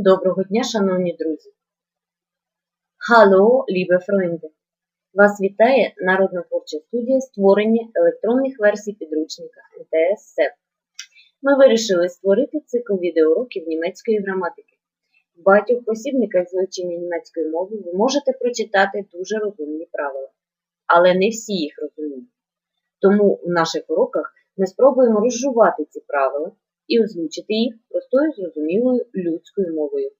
Доброго дня, шановні друзі! Hallo, liebe Freunde! Вас вітає Народно-творча студія створення електронних версій підручника НТС СЕП. Ми вирішили створити цикл відеоуроків німецької граматики. В багатьох посібниках з німецької мови ви можете прочитати дуже розумні правила, але не всі їх розуміють. Тому в наших уроках ми спробуємо розжувати ці правила і озвучити їх простою зрозумілою людською мовою.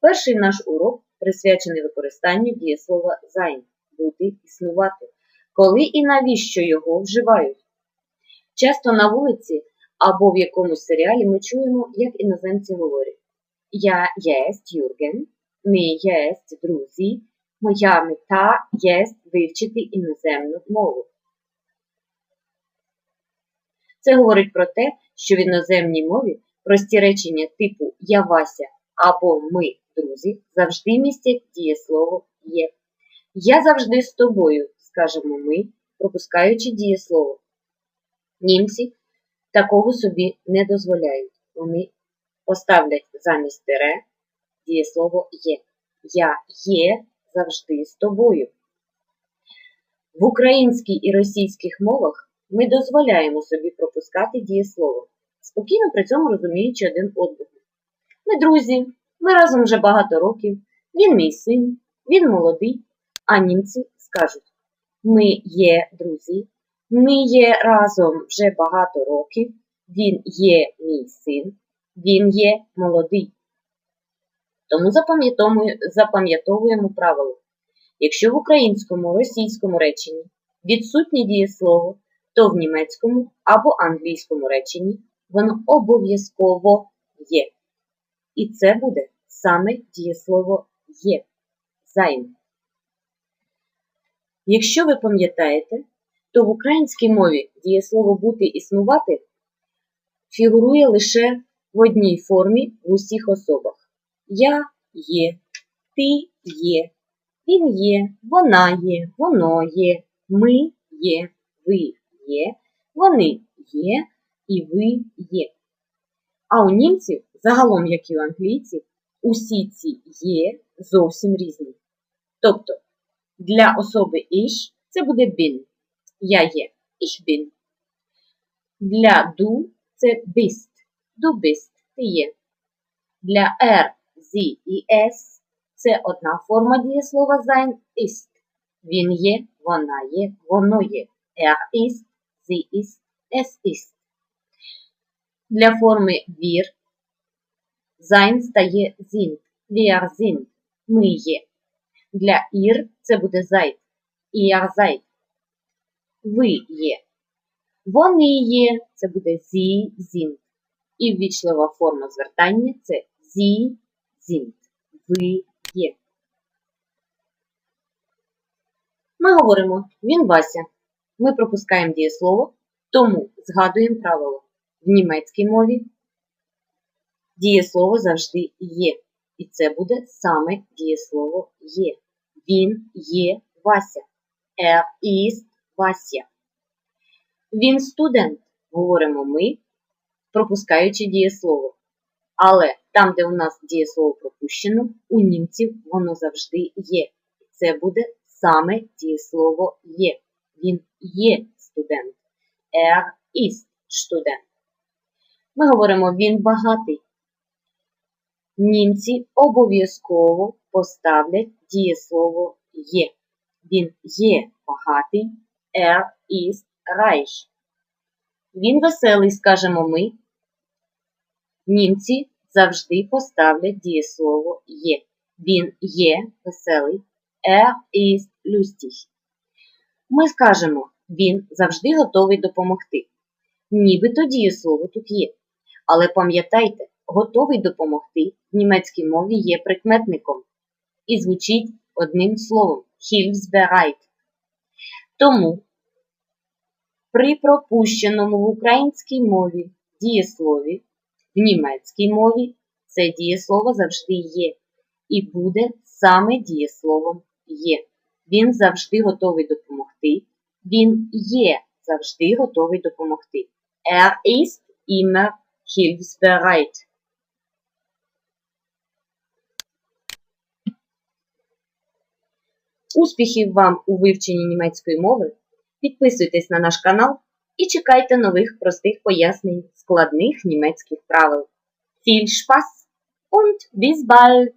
Перший наш урок присвячений використанню дієслова sein бути існувати, коли і навіщо його вживають. Часто на вулиці або в якомусь серіалі ми чуємо, як іноземці говорять: Я єсть Юрген, ми єсть друзі, моя мета єсть вивчити іноземну мову. Це говорить про те, що в іноземній мові прості речення типу Я Вася або Ми друзі завжди містять дієслово є. Я завжди з тобою, скажемо ми, пропускаючи дієслово. Німці такого собі не дозволяють. Вони поставлять замість тире дієслово є. Я є завжди з тобою. В українській і російських мовах ми дозволяємо собі пропускати дієслово, спокійно при цьому розуміючи один одного. Ми друзі, ми разом вже багато років, він мій син, він молодий, а німці скажуть: Ми є друзі, ми є разом вже багато років, він є мій син, він є молодий. Тому запам'ятовуємо правило. Якщо в українському російському реченні відсутнє дієслово, то в німецькому або англійському реченні воно обов'язково є. І це буде саме дієслово є sein. Якщо ви пам'ятаєте, то в українській мові дієслово бути існувати фігурує лише в одній формі в усіх особах. Я є, ти є, він є, вона є, воно є, ми є, ви є, вони є і ви є. А у німців, загалом, як і у англійців, усі ці є зовсім різні. Тобто для особи іш це буде bin. Я є ich bin. Для ду це bist. Du bist ти є. Для er, sie і es це одна форма дієслова sein ist. Він є, вона є, воно є. Er ist, sie ist, es ist. Для форми wir sein стає sind. Wir sind. Ми є. Для ihr це буде seid. Ihr seid. Ви є. Вони є, це буде sie sind. І ввічлива форма звертання це sie sind. Ви є. Ми говоримо він Вася. Ми пропускаємо дієслово, тому згадуємо правило. В німецькій мові дієслово завжди є. І це буде саме дієслово є. Він є Вася. Er ist Вася. Він студент, говоримо ми, пропускаючи дієслово. Але там, де у нас дієслово пропущено, у німців воно завжди є. І Це буде саме дієслово є. Він є студент. Er ist студент. Ми говоримо він багатий. Німці обов'язково поставлять дієслово є. Він є багатий. Er ist reich. Він веселий, скажемо ми. Німці завжди поставлять дієслово є. Він є веселий. Er ist lustig. Ми скажемо, він завжди готовий допомогти. Нібито дієслово тут є. Але пам'ятайте, готовий допомогти в німецькій мові є прикметником і звучить одним словом Hilfsbereit. Тому при пропущеному в українській мові дієслові в німецькій мові це дієслово завжди є. І буде саме дієсловом є. Він завжди готовий допомогти. Він є завжди готовий допомогти. Er ist immer hilfsbereit. Успіхів вам у вивченні німецької мови. Підписуйтесь на наш канал і чекайте нових простих пояснень складних німецьких правил. Viel Spaß und bis bald!